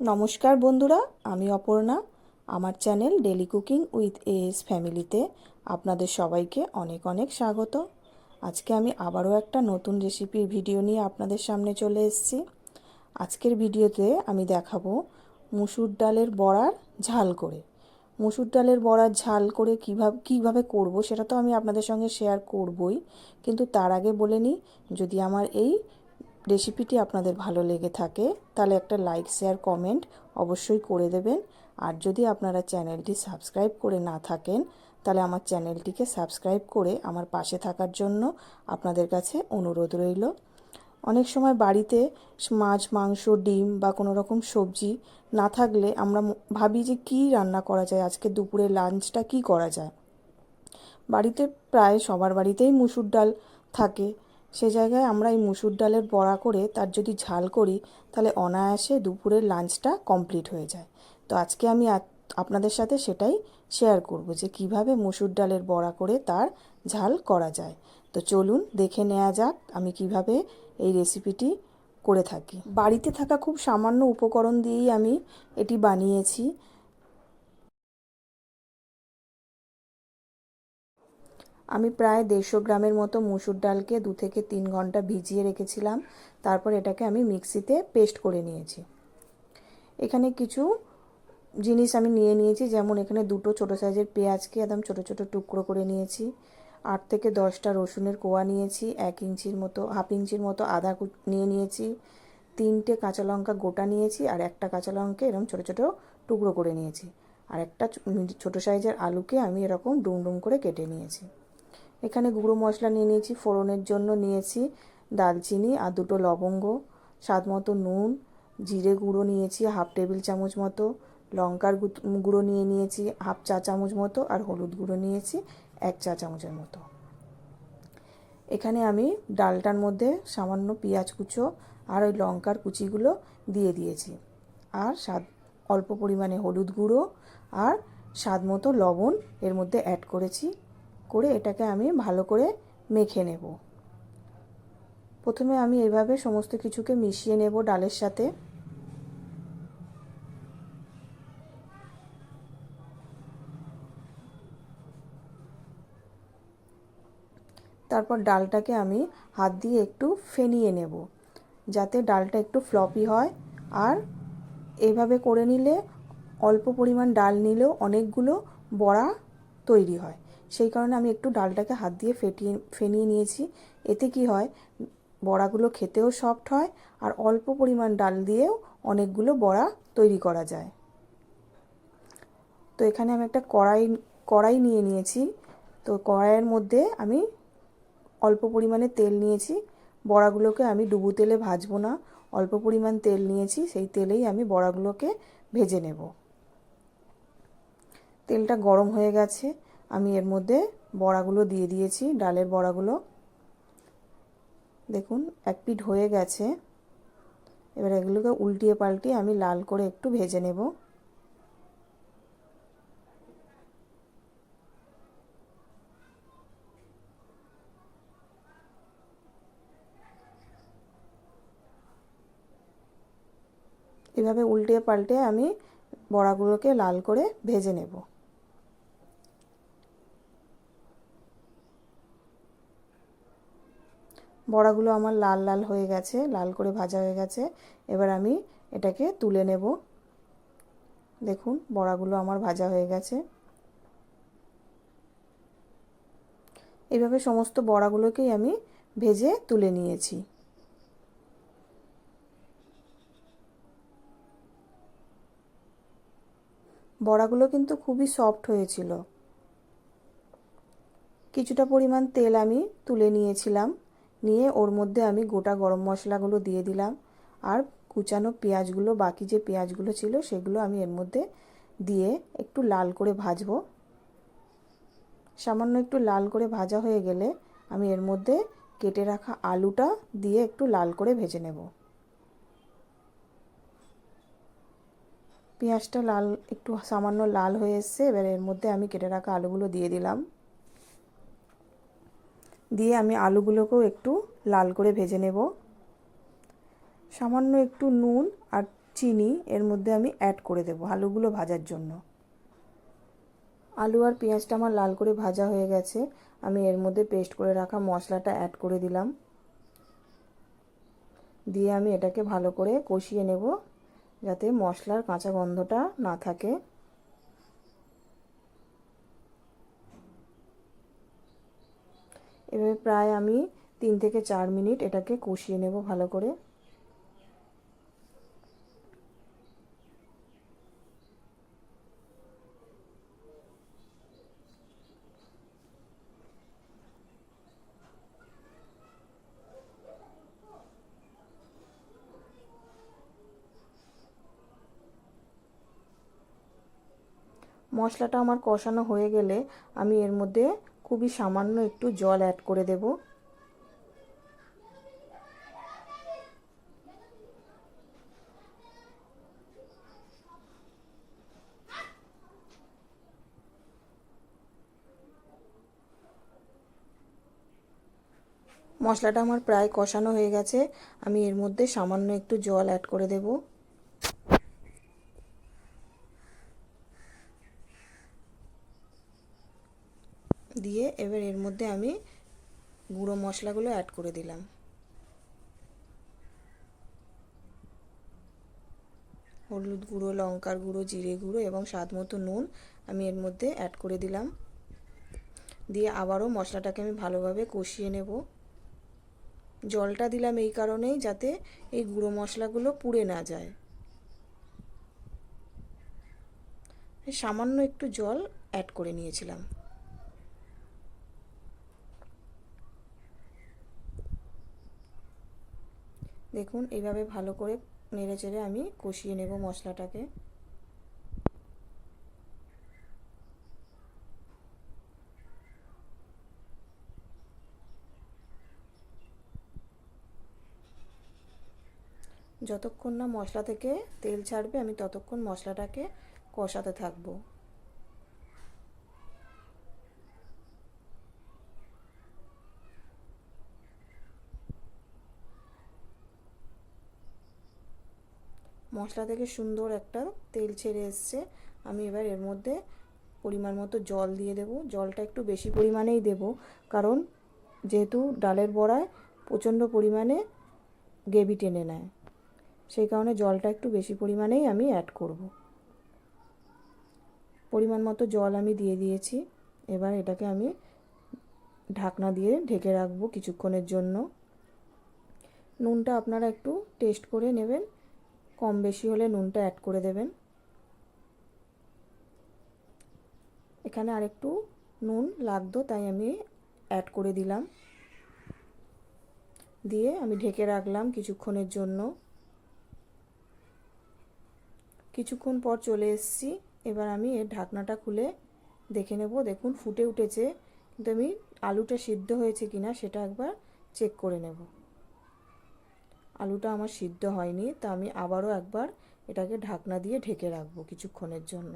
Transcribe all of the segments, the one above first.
নমস্কার বন্ধুরা, আমি অপর্ণা। আমার channel daily cooking with AS ফ্যামিলিতে আপনাদের সবাইকে অনেক অনেক স্বাগত। আজকে আমি আবারও একটা নতুন রেসিপির ভিডিও নিয়ে আপনাদের সামনে চলে এসেছি। আজকের ভিডিওতে আমি দেখাবো মুসুর ডালের বড়ার ঝাল করে। মুসুর ডালের বড়ার ঝাল করে কীভাবে কীভাবে করব সেটা তো আমি আপনাদের সঙ্গে শেয়ার করবই। কিন্তু তার আগে বলে নিই, যদি আমার এই রেসিপিটি আপনাদের ভালো লেগে থাকে, তাহলে একটা লাইক শেয়ার কমেন্ট অবশ্যই করে দেবেন। আর যদি আপনারা চ্যানেলটি সাবস্ক্রাইব করে না থাকেন, তাহলে আমার চ্যানেলটিকে সাবস্ক্রাইব করে আমার পাশে থাকার জন্য আপনাদের কাছে অনুরোধ রইল। অনেক সময় বাড়িতে মাছ, মাংস, ডিম বা কোনো রকম সবজি না থাকলে আমরা ভাবি যে কী রান্না করা যায়, আজকে দুপুরে লাঞ্চটা কি করা যায়? বাড়িতে প্রায় সবার বাড়িতেই মুসুর ডাল থাকে। সে জায়গায় আমরা এই মুসুর ডালের বড়া করে তার যদি ঝাল করি, তাহলে অনায়াসে দুপুরের লাঞ্চটা কমপ্লিট হয়ে যায়। তো আজকে আমি আপনাদের সাথে সেটাই শেয়ার করব যে কীভাবে মুসুর ডালের বড়া করে তার ঝাল করা যায়। তো চলুন দেখে নেওয়া যাক আমি কীভাবে এই রেসিপিটি করে থাকি। বাড়িতে থাকা খুব সামান্য উপকরণ দিয়েই আমি এটি বানিয়েছি। আমি প্রায় দেড়শো গ্রামের মতো মুসুর ডালকে দু থেকে তিন ঘণ্টা ভিজিয়ে রেখেছিলাম। তারপর এটাকে আমি মিক্সিতে পেস্ট করে নিয়েছি। এখানে কিছু জিনিস আমি নিয়ে নিয়েছি, যেমন এখানে দুটো ছোটো সাইজের পেঁয়াজকে একদম ছোটো ছোটো টুকরো করে নিয়েছি। আট থেকে দশটা রসুনের কোয়া নিয়েছি, এক ইঞ্চির মতো, হাফ ইঞ্চির মতো আদা নিয়ে নিয়েছি। তিনটে কাঁচা লঙ্কা গোটা নিয়েছি আর একটা কাঁচা লঙ্কা এরকম ছোটো ছোটো টুকরো করে নিয়েছি। আর একটা ছোটো সাইজের আলুকে আমি এরকম ডুম ডুম করে কেটে নিয়েছি। এখানে গুঁড়ো মশলা নিয়ে নিয়েছি, ফোড়নের জন্য নিয়েছি দালচিনি আর দুটো লবঙ্গ, স্বাদ মতো নুন, জিরে গুঁড়ো নিয়েছি হাফ টেবিল চামচ মতো, লঙ্কার গুঁড়ো নিয়ে নিয়েছি হাফ চা চামচ মতো আর হলুদ গুঁড়ো নিয়েছি এক চা চামচের মতো। এখানে আমি ডালটার মধ্যে সামান্য পেঁয়াজ কুচো আর ওই লঙ্কার কুচিগুলো দিয়ে দিয়েছি আর স্বাদ, অল্প পরিমাণে হলুদ গুঁড়ো আর স্বাদ মতো লবণ এর মধ্যে অ্যাড করেছি। করে এটাকে আমি ভালো করে মেখে নেব। প্রথমে আমি এভাবে সমস্ত কিছুকে মিশিয়ে নেব ডালের সাথে। তারপর ডালটাকে আমি হাত দিয়ে একটু ফেনিয়ে নেব, যাতে ডালটা একটু ফ্লপি হয়। আর এভাবে করে নিলে অল্প পরিমাণ ডাল নিলেও অনেকগুলো বড়া তৈরি হয়। সেই কারণে আমি একটু ডালটাকে হাত দিয়ে ফেটিয়ে, ফেনিয়ে নিয়েছি। এতে কি হয়? বড়াগুলো খেতেও সফট হয় আর অল্প পরিমাণ ডাল দিয়েও অনেকগুলো বড়া তৈরি করা যায়। তো এখানে আমি একটা কড়াই কড়াই নিয়ে নিয়েছি। তো কড়াইয়ের মধ্যে আমি অল্প পরিমাণে তেল নিয়েছি। বড়াগুলোকে আমি ডুবু তেলে ভাজবো না। অল্প পরিমাণ তেল নিয়েছি, সেই তেলেই আমি বড়াগুলোকে ভেজে নেব। তেলটা গরম হয়ে গেছে। আমি এর মধ্যে বড়াগুলো দিয়ে দিয়েছি, ডালের বড়াগুলো। দেখুন, এক পিঠ হয়ে গেছে। এবার এগুলোকে উল্টিয়ে পাল্টিয়ে আমি লাল করে একটু ভেজে নেব। এভাবে উল্টে পাল্টে আমি বড়াগুলোকে লাল করে ভেজে নেব। বড়াগুলো আমার লাল লাল হয়ে গেছে, লাল করে ভাজা হয়ে গেছে। এবার আমি এটাকে তুলে নেব। দেখুন, বড়াগুলো আমার ভাজা হয়ে গেছে। এইভাবে সমস্ত বড়াগুলোকেই আমি ভেজে তুলে নিয়েছি। বড়াগুলো কিন্তু খুবই সফট হয়েছিল। কিছুটা পরিমাণ তেল আমি তুলে নিয়েছিলাম। নিয়ে ওর মধ্যে আমি গোটা গরম মশলাগুলো দিয়ে দিলাম। আর কুচানো পেঁয়াজগুলো, বাকি যে পেঁয়াজগুলো ছিল সেগুলো আমি এর মধ্যে দিয়ে একটু লাল করে ভাজবো। সামান্য একটু লাল করে ভাজা হয়ে গেলে আমি এর মধ্যে কেটে রাখা আলুটা দিয়ে একটু লাল করে ভেজে নেব। পেঁয়াজটা লাল, একটু সামান্য লাল হয়ে এসছে, এবার এর মধ্যে আমি কেটে রাখা আলুগুলো দিয়ে দিলাম। দিয়ে আমি আলুগুলোকেও একটু লাল করে ভেজে নেব। সামান্য একটু নুন আর চিনি এর মধ্যে আমি অ্যাড করে দেবো আলুগুলো ভাজার জন্য। আলু আর পেঁয়াজটা আমার লাল করে ভাজা হয়ে গেছে, আমি এর মধ্যে পেস্ট করে রাখা মশলাটা অ্যাড করে দিলাম। দিয়ে আমি এটাকে ভালো করে কষিয়ে নেব যাতে মশলার কাঁচা গন্ধটা না থাকে। এভাবে প্রায় আমি তিন থেকে চার মিনিট এটাকে কষিয়ে নেব ভালো করে। মশলাটা আমার কষানো হয়ে গেলে আমি এর মধ্যে খুবই সামান্য একটু জল অ্যাড করে দেব। মশলাটা আমার প্রায় কষানো হয়ে গেছে। আমি এর মধ্যে সামান্য একটু জল অ্যাড করে দেবো। দিয়ে এবার এর মধ্যে আমি গুঁড়ো মশলাগুলো অ্যাড করে দিলাম। হলুদ গুঁড়ো, লঙ্কার গুঁড়ো, জিরে গুঁড়ো এবং স্বাদ মতো নুন আমি এর মধ্যে অ্যাড করে দিলাম। দিয়ে আবারও মশলাটাকে আমি ভালোভাবে কষিয়ে নেব। জলটা দিলাম এই কারণেই যাতে এই গুঁড়ো মশলাগুলো পুড়ে না যায়। সামান্য একটু জল অ্যাড করে নিয়েছিলাম। দেখুন, এইভাবে ভালো করে নেড়ে চেড়ে আমি কষিয়ে নেব মশলাটাকে। যতক্ষণ না মশলা থেকে তেল ছাড়বে, আমি ততক্ষণ মশলাটাকে কষাতে থাকব। মশলা থেকে সুন্দর একটা তেল ছেড়ে এসছে। আমি এবার এর মধ্যে পরিমাণ মতো জল দিয়ে দেব। জলটা একটু বেশি পরিমাণেই দেব। কারণ যেহেতু ডালের বড়ায় প্রচণ্ড পরিমাণে গ্রেভি টেনে নেয়। সেই কারণে জলটা একটু বেশি পরিমাণেই আমি অ্যাড করব। পরিমাণ মতো জল আমি দিয়ে দিয়েছি। এবার এটাকে আমি ঢাকনা দিয়ে ঢেকে রাখব কিছুক্ষণের জন্য। নুনটা আপনারা একটু টেস্ট করে নেবেন। কম বেশি হলে নুনটা অ্যাড করে দেবেন। এখানে আরেকটু নুন লাগতো তাই আমি অ্যাড করে দিলাম। দিয়ে আমি ঢেকে রাখলাম কিছুক্ষণের জন্য। কিছুক্ষণ পর চলে এসেছি। এবার আমি এর ঢাকনাটা খুলে দেখে নেব। দেখুন, ফুটে উঠেছে, কিন্তু আমি আলুটা সিদ্ধ হয়েছে কিনা সেটা একবার চেক করে নেব। আলুটা আমার সিদ্ধ হয়নি, তা আমি আবারও একবার এটাকে ঢাকনা দিয়ে ঢেকে রাখব কিছুক্ষণের জন্য।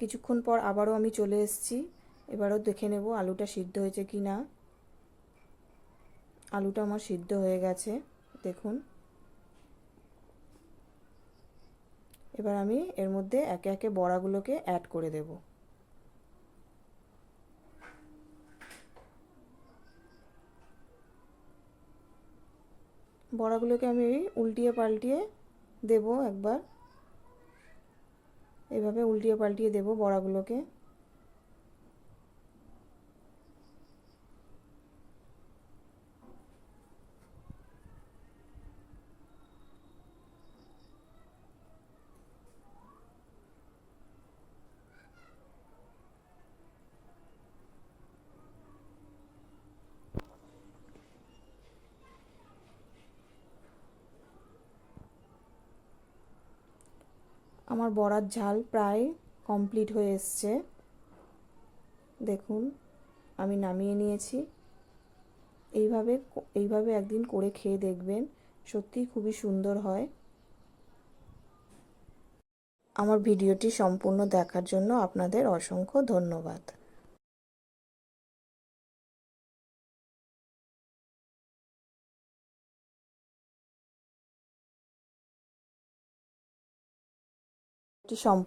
কিছুক্ষণ পর আবারও আমি চলে এসেছি। এবারও দেখে নেব আলুটা সিদ্ধ হয়েছে কি না। আলুটা আমার সিদ্ধ হয়ে গেছে, দেখুন। এবার আমি এর মধ্যে একে একে বড়াগুলোকে অ্যাড করে দেবো। বড়াগুলোকে আমি উল্টিয়ে পাল্টিয়ে দেব একবার। এভাবে উল্টিয়ে পাল্টিয়ে দেব বড়াগুলোকে। আমার বরার ঝাল প্রায় কমপ্লিট হয়ে এসছে। দেখুন, আমি নামিয়ে নিয়েছি। এইভাবে এইভাবে একদিন করে খেয়ে দেখবেন, সত্যি খুবই সুন্দর হয়। আমার ভিডিওটি সম্পূর্ণ দেখার জন্য আপনাদের অসংখ্য ধন্যবাদ। একটি সম